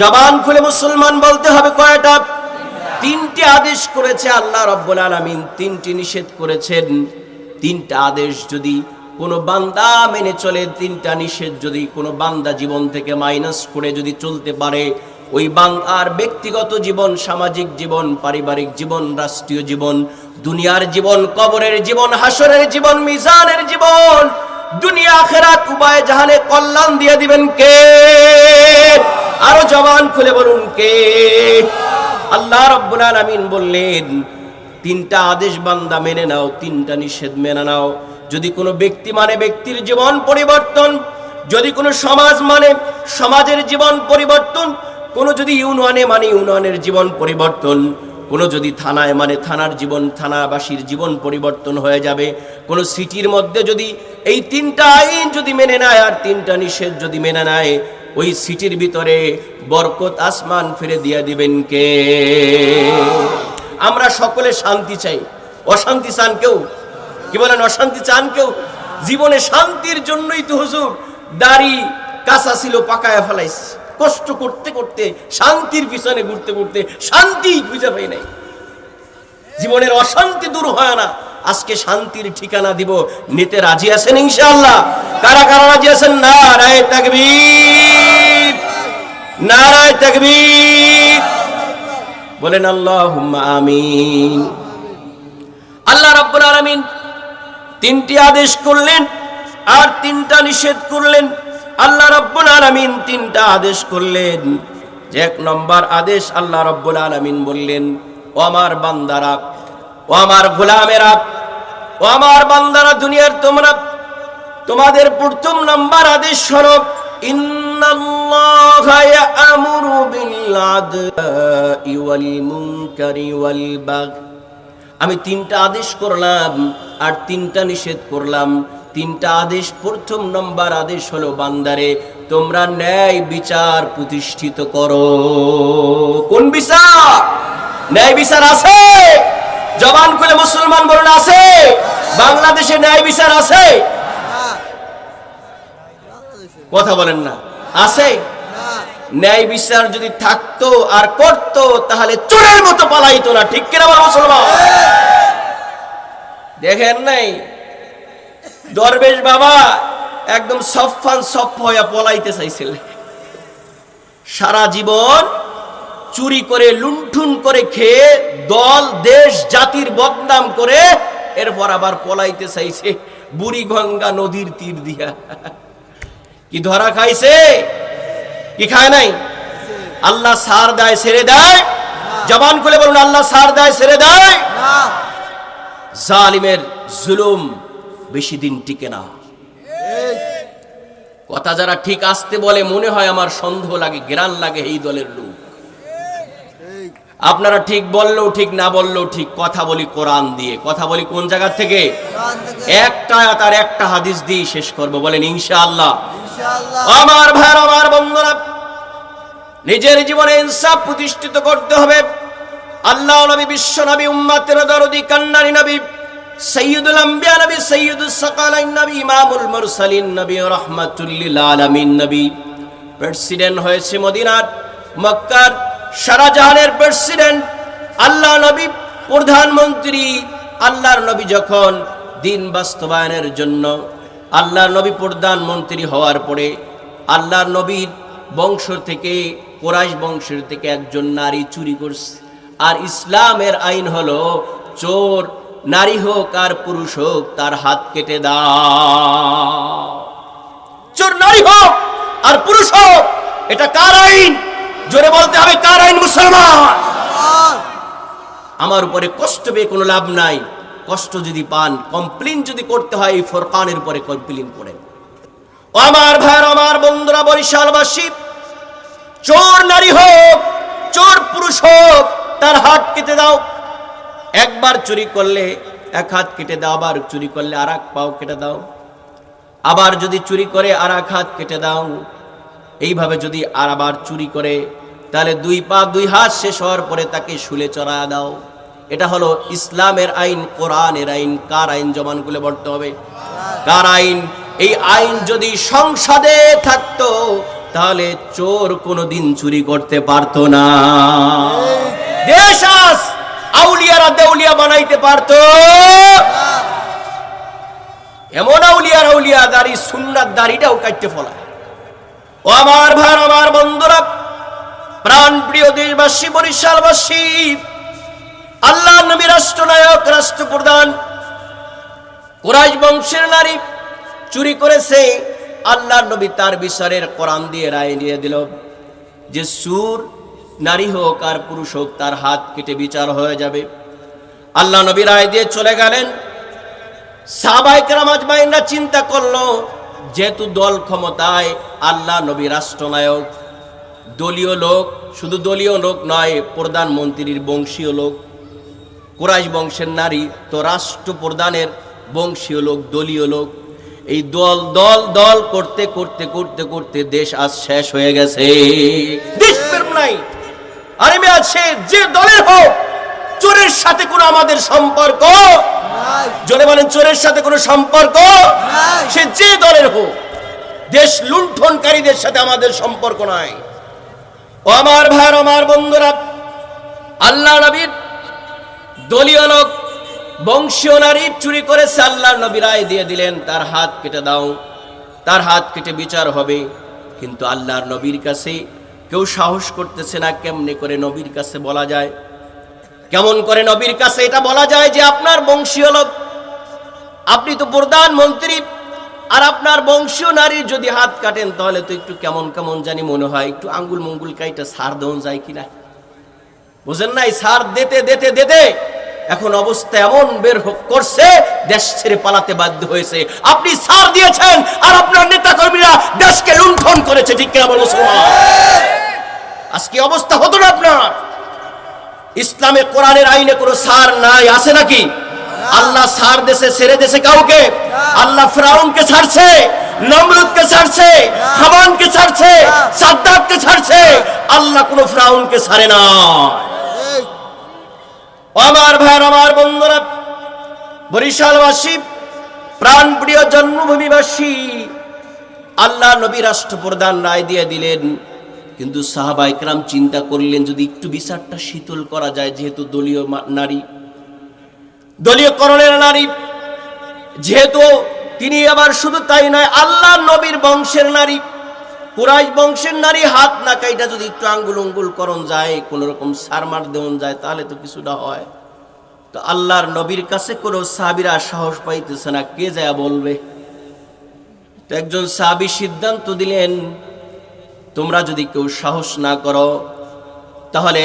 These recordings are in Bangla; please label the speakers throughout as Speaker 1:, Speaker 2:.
Speaker 1: জবান খুলে মুসলমান বলতে হবে কয়টা? তিনটি আদেশ করেছে আল্লাহ রব্বুল আলামিন, তিনটি নিষেধ করেছেন। তিনটা আদেশ যদি কোনো বান্দা মেনে চলে, তিনটা নিষেধ যদি কোনো বান্দা জীবন থেকে মাইনাস করে যদি চলতে পারে, ওই বাংলার ব্যক্তিগত জীবন, সামাজিক জীবন, পারিবারিক জীবন, রাষ্ট্রীয় জীবন, দুনিয়ার জীবন, কবরের জীবন হাসরের জীবন, মিজানের জীবন, দুনিয়া, আখেরাত উভয় জাহানে কল্যাণ দিয়ে দিবেন কে? আরও জবান খুলে বলুন কে? আল্লাহ রব্বুল আলামিন বললেন, তিনটা আদেশ বান্দা মেনে নাও, তিনটা নিষেধ মেনে নাও। যদি কোনো ব্যক্তি মানে ব্যক্তির জীবন পরিবর্তন, যদি কোনো সমাজ মানে সমাজের জীবন পরিবর্তন, কোনো যদি ইউনিয়নে মানে ইউনিয়নের জীবন পরিবর্তন, কোনো যদি থানায় মানে থানার জীবন, থানাবাসীর জীবন পরিবর্তন হয়ে যাবে, কোনো সিটির মধ্যে যদি এই তিনটা আইন যদি মেনে নেয় আর তিনটা নিষেধ যদি মেনে নেয় ওই সিটির ভিতরে বরকত আসমান ফিরে দিয়ে দিবেন কে? আমরা সকলে শান্তি চাই। অশান্তি চান কেউ? কি বলেন, অশান্তি চান কেউ? জীবনে শান্তির জন্যই তো হুজুর দাড়ি কাঁচা ছিল, পাকায় ফেলাইস কষ্ট করতে করতে, শান্তির পিছনে ঘুরতে ঘুরতে শান্তি খুঁজে পাই নাই। জীবনের অশান্তি দূর হয় না। আজকে শান্তির ঠিকানা দিব। নিতে রাজি আছেন ইনশাআল্লাহ? কারা কারা রাজি আছেন? না রায় তাকবীর। নারায় তাকবীর। বলেন আল্লাহ আমিন। আল্লাহ রাব্বুল আলামিন তিনটি আদেশ করলেন আর তিনটা নিষেধ করলেন। আল্লাহ রাব্বুল আলামিন তিনটা আদেশ করলেন। এক নম্বর আদেশ আল্লাহ রাব্বুল আলামিন বললেন, ও আমার বান্দারা, ও আমার গোলামেরা ও আমার বান্দারা দুনিয়ার তোমরা, তোমাদের প্রথম নাম্বার আদেশ আদলি ওয়াল আমি তিনটা আদেশ করলাম আর তিনটা নিষেধ করলাম। তিনটা আদেশ, প্রথম নম্বর আদেশ হলো, বান্দারে, তোমরা ন্যায় বিচার প্রতিষ্ঠিত করো। কোন বিচার? ন্যায় বিচার আছে? জবান খুলে মুসলমান বলুন, আছে? বাংলাদেশে ন্যায় বিচার আছে? কথা বলেন না। আছে? ন্যায় বিচার যদি থাকতো আর করতো, তাহলে চোরের মতো পালাইতো না। ঠিক কিনা বল মুসলমান? দেখেন নাই? দরবেশ বাবা একদম সফান সফ হইয়া পলাইতে চাইছিল। সারা জীবন চুরি করে, লুণ্ঠুন করে খেয়ে দল, দেশ, জাতির বদনাম করে এরপর আবার পলাইতে চাইছে বুড়িগঙ্গা নদীর তীর দিয়া। কি ধরা খাইছে? কি খায় নাই? আল্লাহ সার দেয়, ছেড়ে দেয়? জবান খুলে বলুন, আল্লাহ সার দেয়, ছেড়ে দেয়? জালিমের জুলুম বেশি দিন টিকে না। কথা যারা ঠিক আসতে বলে, মনে হয় আমার সন্দেহ লাগে গ্রান লাগে এই দলের লোক। আপনারা ঠিক বললেও ঠিক না বললেও ঠিক কথা বলি কোরআন দিয়ে। কথা বলি কোন জায়গা থেকে? একটা আর একটা হাদিস দিয়ে শেষ করব বলেন ইনশাআল্লাহ। আমার ভাইয়ের আমার বন্ধুরা নিজের জীবনে ইনসাফ প্রতিষ্ঠিত করতে হবে। আল্লাহ নবী বিশ্ব নবী উম্মাতের দরদি কান্নারি নবী সৈয়দুল আম্বিয়া নবী সৈয়দুস সাকালাইন নবী ইমামুল মুরসালিন নবী রাহমাতুল লিল আলামিন নবী। প্রেসিডেন্ট হয়েছে মদিনার মক্কার সারা জাহানের প্রেসিডেন্ট আল্লাহ নবী, প্রধানমন্ত্রী, আল্লাহর নবী যখন দিন বাস্তবায়নের জন্য আল্লাহর নবী প্রধানমন্ত্রী হওয়ার পরে আল্লাহর নবীর বংশ থেকে, কোরাইশ বংশের থেকে একজন নারী চুরি করছে। আর ইসলামের আইন হলো, চোর নারী হোক আর পুরুষ হোক তার হাত কেটে দাও। চোর নারী হোক আর পুরুষ হোক, এটা কার আইন? জোরে বলতে হবে কার আইন মুসলমান? আমার উপরে কষ্ট পেয়ে কোনো লাভ নাই। কষ্ট যদি পান কমপ্লেন যদি করতে হয় এই ফোরকানের উপরে কমপ্লেন করেন। ও আমার ভাইয়ের আমার বন্ধুরা বরিশালবাসী চোর নারী হোক চোর পুরুষ হোক তার হাত কেটে দাও। একবার চুরি করলে এক হাত কেটে দাও আবার চুরি করলে আর এক পাও কেটে দাও। আবার যদি চুরি করে আর এক হাত কেটে দাও। এইভাবে যদি আর আবার চুরি করে, তাহলে দুই পা দুই হাত শেষ হওয়ার পরে তাকে শুলে চড়া দাও। এটা হলো ইসলামের আইন, কোরআনের আইন। কার আইন জমান খুলে পড়তে হবে? কার আইন? এই আইন যদি সংসদে থাকতো, তাহলে চোর কোনোদিন চুরি করতে পারতো না। দেশ আউলিয়ারা দেউলিয়া বানাইতে পারতো। এমন আউলিয়ার আউলিয়া দাড়ি সুন্নার দাড়িটাও কাটতে ফলায়। ও আমার ভাই আমার বন্ধুরা, প্রাণ প্রিয় দেশবাসী, বরিশালবাসী, আল্লাহ নবী রাষ্ট্রনায়ক, রাষ্ট্রপ্রধান, কুরাইশ বংশের নারী চুরি করেছে, আল্লাহ নবী তার বিচারের কোরআন দিয়ে রায় দিয়ে দিল। যে সুর নারী হোক আর পুরুষ হোক, তার হাত কেটে বিচার হয়ে যাবে। আল্লাহ নবী রায় দিয়ে চলে গেলেন। সাহাবাইকরাম আজমাইনরা চিন্তা করল যেহেতু দল ক্ষমতায়, আল্লাহ নবী রাষ্ট্রনায়ক। দলীয় লোক, শুধু দলীয় লোক নয়, প্রধানমন্ত্রীর বংশীয় লোক। কুরাইশ বংশের নারী, তো রাষ্ট্রপ্রধানের বংশীয় লোক, দলীয় লোক। এই দল দল দল করতে করতে করতে করতে দেশ আজ শেষ হয়ে গেছে। দেশ নাই। আরে মেয়ে আছে, যে দলের হোক চোরের সাথে কোনো আমাদের সম্পর্ক? জনে বলেন চোরের সাথে কোনো সম্পর্ক? সে যে দলের হোক দেশ লুণ্ঠনকারীদের সাথে আমাদের সম্পর্ক নাই। ও আমার ভাই আমার বন্ধুরা আল্লাহ নবীর দলীয় লোক বংশীয় নারী চুরি করেছে আল্লাহ নবী রায় দিয়ে দিলেন তার হাত কেটে দাও তার হাত কেটে বিচার হবে। কিন্তু আল্লাহর নবীর কাছে কেউ সাহস করতেছে না কেমনে করে নবীর কাছে বলা যায়? কেমন করে নবীর কাছে এটা বলা যায় যে আপনার বংশীয় লোক আপনি তো প্রধানমন্ত্রী, আর আপনার বংশীয় নারী যদি হাত কাটেন তাহলে তো একটু কেমন কেমন জানি মনে হয়, একটু আঙ্গুল মঙ্গুল কাইটা সার দেওয়া যায় কিনা। বুঝেন নাই? সার দিতে দিতে দিতে এখন অবস্থা এমন বের করছে, দেশ ছেড়ে পালাতে বাধ্য হয়েছে। আপনি সার দিয়েছেন, আর আপনার নেতা কর্মীরা দেশকে লুণ্ঠন করেছে, ঠিক কিনা মুসলমান? আজকে অবস্থা হতো না আপনার। ইসলামে কোরআনের আইনে কোনো সার নাই, আছে নাকি? আল্লাহ সার দেশে, ছেড়ে দেশে কাউকে? আল্লাহ ফ্রাউনকে ছাড়ছে, নমরুদকে ছাড়ছে, হামানকে ছাড়ছে সাদ্দাতকে ছাড়ছে, আল্লাহ কোনো ফ্রাউনকে ছাড়ে না। আমার ভাই আমার বন্ধুরা, বরিশালবাসী, প্রাণপ্রিয় জন্মভূমিবাসী, আল্লাহ নবী রাষ্ট্রপ্রধান রায় দিয়ে দিলেন। কিন্তু সাহাবা ইকরাম চিন্তা করলেন, যদি একটু বিচারটা শীতল করা যায়, যেহেতু দলীয় নারী। দলীয় করণের নারী। যেহেতু তিনি আবার শুধু তাই নয় আল্লাহ নবীর বংশের নারী। কুরাইশ বংশের নারী, হাত না কাইটা যদি একটু আঙ্গুল উঙ্গুল করণ যায় কোন রকম সারমার দেওয়ান যায়, তাহলে তো কিছুটা হয়। তো আল্লাহর নবীর কাছে কোনো সাবিরা সাহস পাইতেছে না, কে যায় বলবে? তো একজন সাবি সিদ্ধান্ত দিলেন তোমরা যদি কেউ সাহস না করো, তাহলে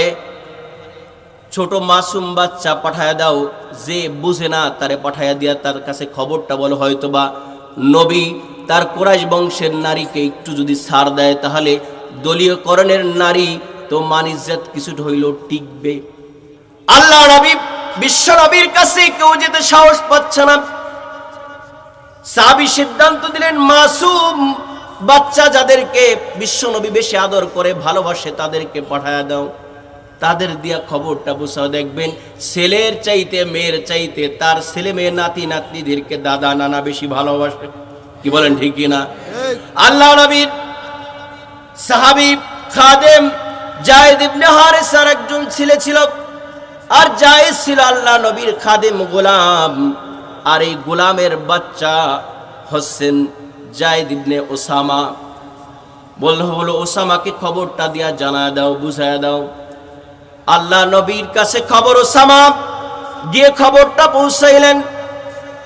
Speaker 1: ছোট মাসুম বাচ্চা পাঠায় দাও, যে বুঝে না তারে পাঠায় দিয়া তার কাছে খবরটা বলো হয়তো বা নবী তার কোরাইশ বংশের নারীকে একটু যদি ছাড় দেয়, তাহলে দলীয়করণের নারী তো মানিজ্জাত কিছুটা হইলেও টিকবে। আল্লাহ নবী, বিশ্ব নবীর কাছে কেউ যেতে সাহস পাচ্ছে না। সাবি সিদ্ধান্ত দিলেন, মাসুম বাচ্চা যাদেরকে বিশ্বনবী বেশি আদর করে, ভালোবাসে, তাদেরকে পাঠায় দাও। তাদের দিয়া খবরটা বুঝাও দেখবেন, ছেলের চাইতে, মেয়ের চাইতে, তার ছেলে মেয়ে নাতি নাতনিদেরকে দাদা নানা বেশি ভালোবাসে। কি বলেন, ঠিক না আল্লাহ নবীর সাহাবি খাদেম জায়েদ ইবনে হারেসার একজন ছেলে ছিল। আর জায়েদ ছিল আল্লাহ নবীর খাদেম গোলাম। আর এই গোলামের বাচ্চা হচ্ছেন জায়েদ ইবনে ওসামা। বলল হলো ওসামাকে খবরটা দিয়া জানা দাও, বুঝায়া দাও। আল্লাহ নবীর কাছে খবর ওসামা। গিয়ে খবরটা পৌঁছাইলেন।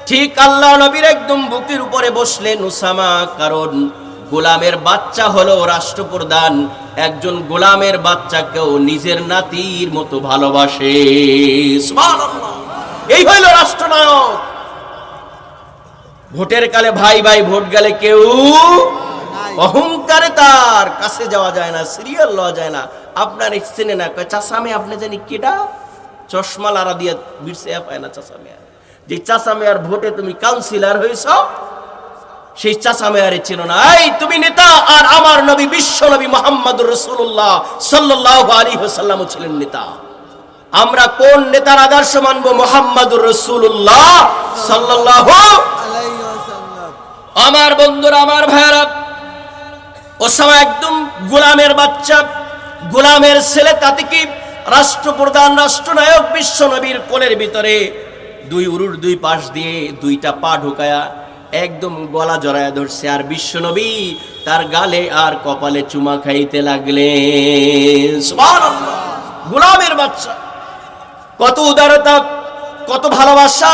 Speaker 1: ঠিক আল্লাহ নবীর একদম বুকের উপরে বসলেন ওসামা, কারণ গোলামের বাচ্চা হলো রাষ্ট্রপ্রধান। একজন গোলামের বাচ্চাকেও নিজের নাতির মতো ভালোবাসে। এই হইল রাষ্ট্রনায়ক। ভোটের কালে ভাই ভাই ভোট গেলে কেউ অহংকারে তার কাছে যাওয়া যায় না সিরিয়াল লওয়া যায় না। আপনার চেনে না চাষামে আপনি জানি কেডা? চশমা লারা দিয়ে বিরসে পায় না চাষামে যে চাষামে আর ভোটে তুমি কাউন্সিলর হয়েছ, সেই চাচা মেয়ারে ছিল না। এই, তুমি নেতা আর আমার নবী, বিশ্ব নবী মোহাম্মদ রসুল্লাহ সাল্লাহ আলী সাল্লাম ছিলেন নেতা। আমরা কোন নেতার আদর্শ মানবো? মোহাম্মদুর রসুল্লাহ সাল্লাহ আমার বন্ধুরা, আমার ভাইয়ারা ওসামা একদম গোলামের বাচ্চা, গোলামের ছেলে তাতে কি রাষ্ট্রপ্রধান, রাষ্ট্রনায়ক বিশ্ব নবীর কোলের ভিতরে দুই উরুর দুই পাশ দিয়ে দুইটা পা ঢুকায়া একদম গলা জড়ায় ধরছে, আর বিশ্বনবী তার গালে আর কপালে চুমা খাইতে লাগলে। গোলামের বাচ্চা, কত উদারতা, কত ভালোবাসা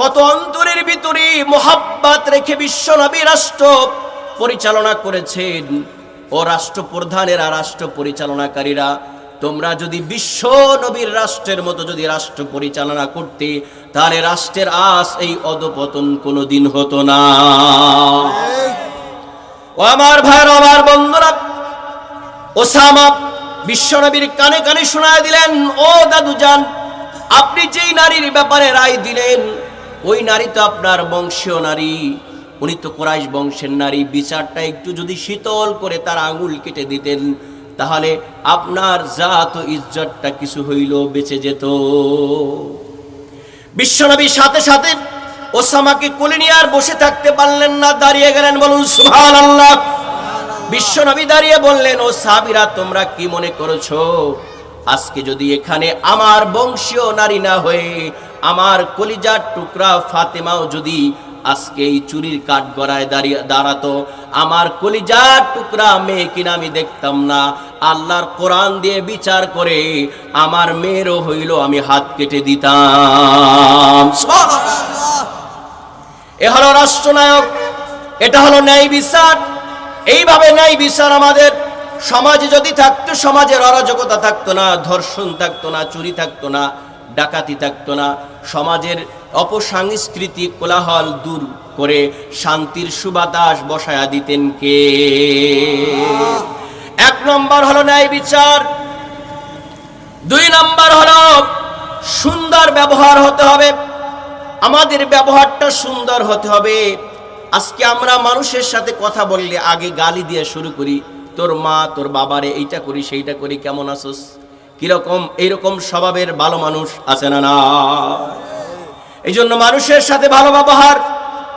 Speaker 1: কত অন্তরের ভিতরে মোহাব্বাত রেখে বিশ্ব নবী রাষ্ট্র পরিচালনা করেছেন। ও রাষ্ট্র প্রধানেরা রাষ্ট্র পরিচালনাকারীরা তোমরা যদি বিশ্ব নবীর রাষ্ট্রের মতো যদি রাষ্ট্র পরিচালনা করতে, তাহলে রাষ্ট্রের আস এই অধপতন কোনোদিন হতো না। ও আমার ভাইয়ের, আমার বন্ধুরা, ওসামা বিশ্বনবীর কানে কানে শোনায় দিলেন, ও দাদু যান আপনি যেই নারীর ব্যাপারে রায় দিলেন ওই নারী তো আপনার বংশীয় নারী। উনি তো কোরাইশ বংশের নারী। বিচারটা একটু যদি শীতল করে তার আঙুল কেটে দিতেন, তাহলে আপনার জাত ইজ্জতটা কিছু হইল বেঁচে যেত। বিশ্বনবী সাথে সাথে ওসামাকে কোলে নিয়ে আর বসে থাকতে পারলেন না, দাঁড়িয়ে গেলেন বলুন, সুবহানাল্লাহ। বিশ্বনবী দাঁড়িয়ে বললেন, ও সাবিরা তোমরা কি মনে করেছ আজকে যদি এখানে আমার বংশীয় নারী না হয়ে আমার কলিজার টুকরা ফাতেমাও যদি আজকে এই চুরির কাঠ গড়ায় দাঁড়িয়ে দাঁড়াতো, আমার কলিজার টুকরা মেয়ে কিনা আমি দেখতাম না। আল্লাহর কোরআন দিয়ে বিচার করে আমার মেয়েরও হইল আমি হাত কেটে দিতাম। এ হলো রাষ্ট্রনায়ক, এটা হলো ন্যায় বিচার। এইভাবে ন্যায় বিচার আমাদের সমাজে যদি থাকতো, সমাজের অরাজকতা থাকতো না, ধর্ষণ থাকতো না, চুরি থাকতো না, ডাকাতি থাকতো না, সমাজের অপসাংস্কৃতিক কোলাহল দূর করে শান্তির সুবাতাস বসায়া দিতেন কে? এক নম্বর হলো ন্যায় বিচার, দুই নম্বর হলো সুন্দর ব্যবহার হতে হবে। আমাদের ব্যবহারটা সুন্দর হতে হবে। আজকে আমরা মানুষের সাথে কথা বললে আগে গালি দিয়ে শুরু করি। তোর মা, তোর বাবারে এইটা করি, সেইটা করি, কেমন আছোস? কীরকম? এইরকম স্বভাবের ভালো মানুষ আছে না না? এই জন্য মানুষের সাথে ভালো ব্যবহার।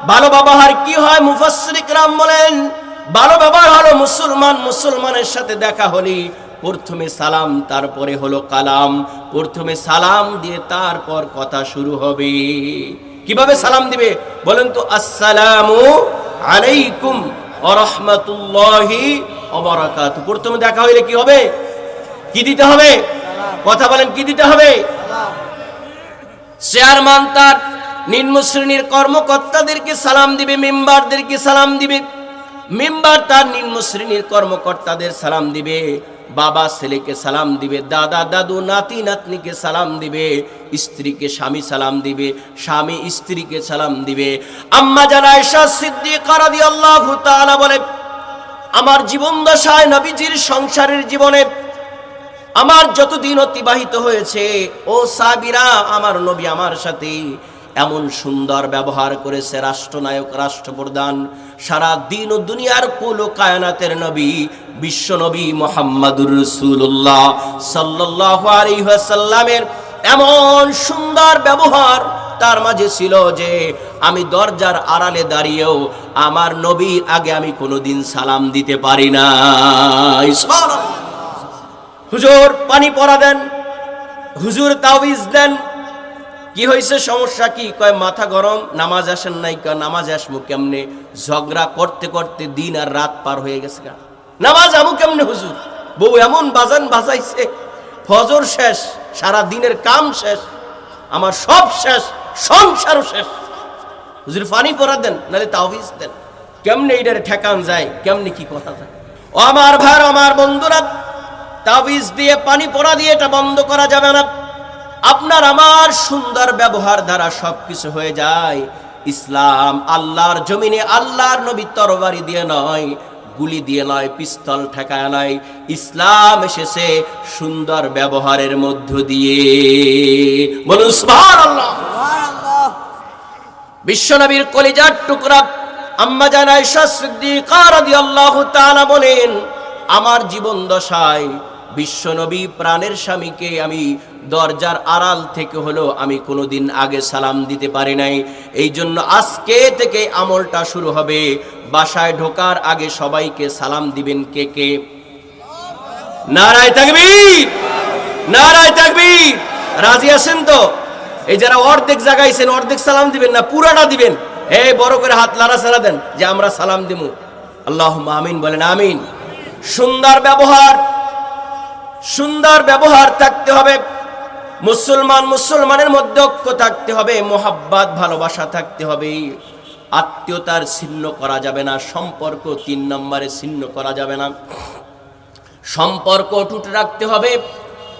Speaker 1: ভালো ব্যবহার কি হয়? মুফাসরিক রাম বলেন, ভালো ব্যবহার হলো মুসলমান মুসলমানের সাথে দেখা হলি, প্রথমে সালাম, তারপরে হলো কালাম। প্রথমে সালাম দিয়ে তারপর কথা শুরু হবে। কীভাবে সালাম দিবে? বলেন তো, আসসালামু আলাইকুম ওয়া ওয়া প্রথমে দেখা হইলে কি হবে? কি দিতে হবে? কথা বলেন, কি দিতে হবে? চেয়ারম্যান তার নিম্ন শ্রেণির কর্মকর্তাদেরকে সালাম দিবে, মেম্বারদেরকে সালাম দিবে। মেম্বার তার নিম্ন শ্রেণির কর্মকর্তাদের সালাম দিবে, বাবা ছেলেকে সালাম দিবে, দাদা, দাদু, নাতি, নাতনিকে সালাম দিবে, স্ত্রীকে স্বামী সালাম দিবে, স্বামী স্ত্রীকে সালাম দিবে। আম্মা জানা এসা সিদ্দিকা বলে আমার জীবন দশায় নবীজির সংসারের জীবনে আমার যতদিন অতিবাহিত হয়েছে, ও সাবিরা আমার নবী আমার সাথে এমন সুন্দর ব্যবহার করেছে, রাষ্ট্রনায়ক, রাষ্ট্রপ্রধান, সারা দিন ও দুনিয়ার কুল কায়নাতের নবী, বিশ্ব নবী মোহাম্মদুর রসুল্লাহ সাল্লাহ আলিহাসাল্লামের এমন সুন্দর ব্যবহার তার মাঝে ছিল যে, আমি দরজার আড়ালে দাঁড়িয়েও আমার নবীর আগে আমি কোনোদিন সালাম দিতে পারি না হুজুর, পানি পরা দেন। হুজুর, তাওয়িজ দেন। কি হয়েছে, সমস্যা কি? কয়, মাথা গরম, নামাজ আসেন নাই কয়, নামাজ আসব কেমনে? ঝগড়া করতে করতে দিন আর রাত পার হয়ে গেছে নামাজ আমু কেমনে, হুজুর? বউ এমন বাজান বাজাইছে, ফজর শেষ সারা দিনের কাম শেষ, আমার সব শেষ। সংসারও শেষ। হুজুর পানি পরা দেন, নাহলে তাওয়িজ দেন। কেমনে এইটারে ঠেকান যায়, কেমনে কি কথা যায়? ও আমার ভাই আমার বন্ধুরা তাবিজ দিয়ে পানি পড়া দিয়ে এটা বন্ধ করা যাবে না। আপনার আমার সুন্দর ব্যবহার দ্বারা সবকিছু হয়ে যায়। ইসলাম আল্লাহর জমিনে আল্লাহর নবী তরবারি দিয়ে নয় গুলি দিয়ে নয় পিস্তল ঠেকায় নয়। ইসলাম এসেছে সুন্দর ব্যবহারের মধ্য দিয়ে। বলুন বিশ্বনবীর কলিজার টুকরা আম্মা জানায় বলেন আমার জীবন দশায় বিশ্বনবী প্রাণের স্বামীকে আমি দরজার আড়াল থেকে হলো আমি কোনোদিন আগে সালাম দিতে পারি নাই। এই জন্য আজকে থেকে আমলটা শুরু হবে। বাসায় ঢোকার আগে সবাইকে সালাম দিবেন কে কে? নারায় তাকবীর! নারায় তাকবীর! রাজি আছেন তো? এই যারা অর্ধেক জাগাইছেন, অর্ধেক সালাম দিবেন না, পুরাটা দিবেন। এই বড় করে হাত লাড়া সারা দেন যে আমরা সালাম দিব আল্লাহ আমিন বলেন, আমিন। সুন্দর ব্যবহার সুন্দর ব্যবহার থাকতে হবে। মুসলমান, মুসলমানের মধ্যে ঐক্য থাকতে হবে, মোহাব্বাত, ভালোবাসা থাকতে হবে। আত্মীয়তার ছিন্ন করা যাবে না, সম্পর্ক তিন নম্বরে ছিন্ন করা যাবে না। সম্পর্ক অটুট রাখতে হবে,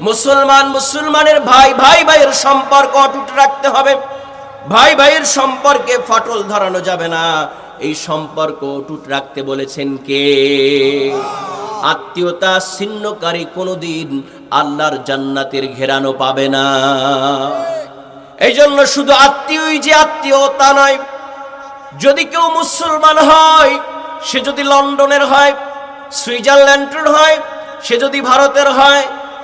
Speaker 1: মুসলমান, মুসলমানের ভাই ভাই, ভাইয়ের সম্পর্ক অটুট রাখতে হবে। ভাই, ভাইয়ের সম্পর্কে ফাটল ধরানো যাবে না, এই সম্পর্ক অটুট রাখতে বলেছেন কে? আত্মীয়তা ছিন্নকারী কোনোদিন আল্লাহর জান্নাতের ঘেরানো পাবে না। এই জন্য শুধু আত্মীয়ই যে আত্মীয় তা নয়, যদি কেউ মুসলমান হয়, সে যদি লন্ডনের হয়, সুইজারল্যান্ডের হয়, সে যদি ভারতের হয়,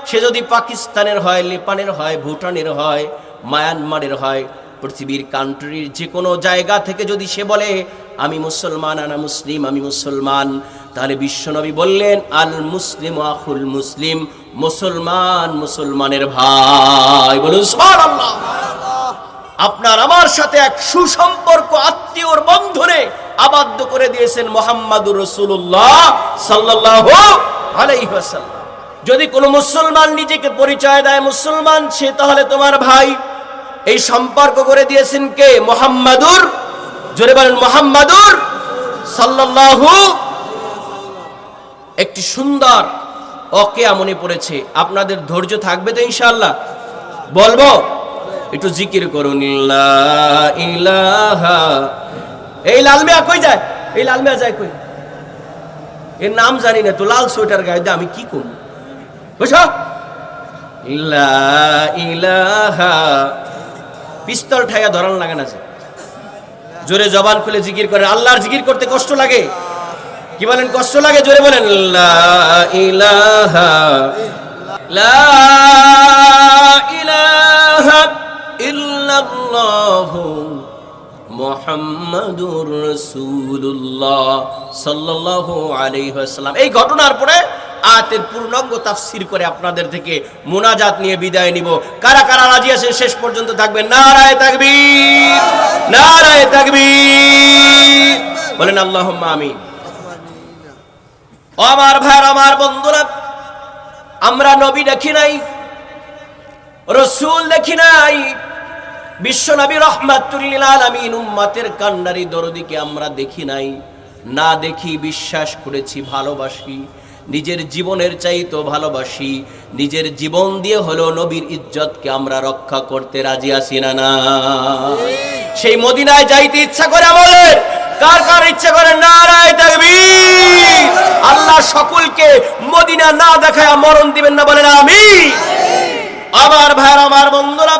Speaker 1: সে যদি পাকিস্তানের হয়, নেপালের হয়, ভুটানের হয়, মায়ানমারের হয়, পৃথিবীর কান্ট্রির যে কোনো জায়গা থেকে যদি সে বলে, আমি মুসলমান, আনা মুসলিম, আমি মুসলমান, তাহলে বিশ্বনবী বললেন, আল মুসলিম আখুল মুসলিম। মুসলমান, মুসলমানের ভাই, বলুন আপনার আমার সাথে এক সুসম্পর্ক আত্মীয়র বন্ধনে আবদ্ধ করে দিয়েছেন মোহাম্মদুর রসুল্লাহ সাল্লাল্লাহু আলাইহি যদি কোনো মুসলমান নিজেকে পরিচয় দেয় মুসলমান, সে তাহলে তোমার ভাই। এই সম্পর্ক করে দিয়েছেন কে? মোহাম্মদুর, জোরে বলেন মোহাম্মদুর সাল্লাল্লাহু। একটি সুন্দর অকেয়া মনে পড়েছে। আপনাদের ধৈর্য থাকবে তো ইনশাআল্লাহ? বলব? একটু জিকির করুন এই লালমিয়া কই যায়? এই লালমিয়া যায় কই? এর নাম জানি না তো, লাল সোয়েটার গায়ে দিয়ে আমি কি করব? বুঝছ পিস্তল ঠাইয়া ধরান লাগে না জোরে জবান খুলে জিকির করে আল্লাহর জিকির করতে কষ্ট লাগে। কি বলেন, কষ্ট লাগে? জোরে বলেন মুহাম্মাদুর রাসূলুল্লাহ সাল্লাল্লাহু আলাইহি ওয়াসাল্লাম। এই ঘটনার পরে আয়াতের পূর্ণাঙ্গ তাফসীর করে আপনাদের থেকে মুনাজাত নিয়ে বিদায় নিব। কারা কারা রাজি আছেন, শেষ পর্যন্ত থাকবেন। নারায়ে তাকবীর নারায়ে তাকবীর। বলেন আল্লাহ আমিন। আমার ভাই আমার বন্ধুরা, আমরা নবী দেখি নাই, রসুল দেখি নাই, বিশ্ব নবী রহমাতুল্লিল আলামিন উম্মাতের কান্ডারি দরদিকে আমরা দেখি নাই, না দেখি, বিশ্বাস করেছি, ভালোবাসি, নিজের জীবনের চাইতো ভালোবাসি, নিজের জীবন দিয়ে হলো নবীর ইজ্জতকে আমরা রক্ষা করতে রাজি আছি না না। সেই মদিনায় যাইতে ইচ্ছা করে আমাদের কার কার ইচ্ছে করে নারায় তাকবীর? আল্লাহ সকলকে মদিনা না দেখায় মরণ দিবেন না বলেন আমি আমার ভাইয়ের, আমার বন্ধুরা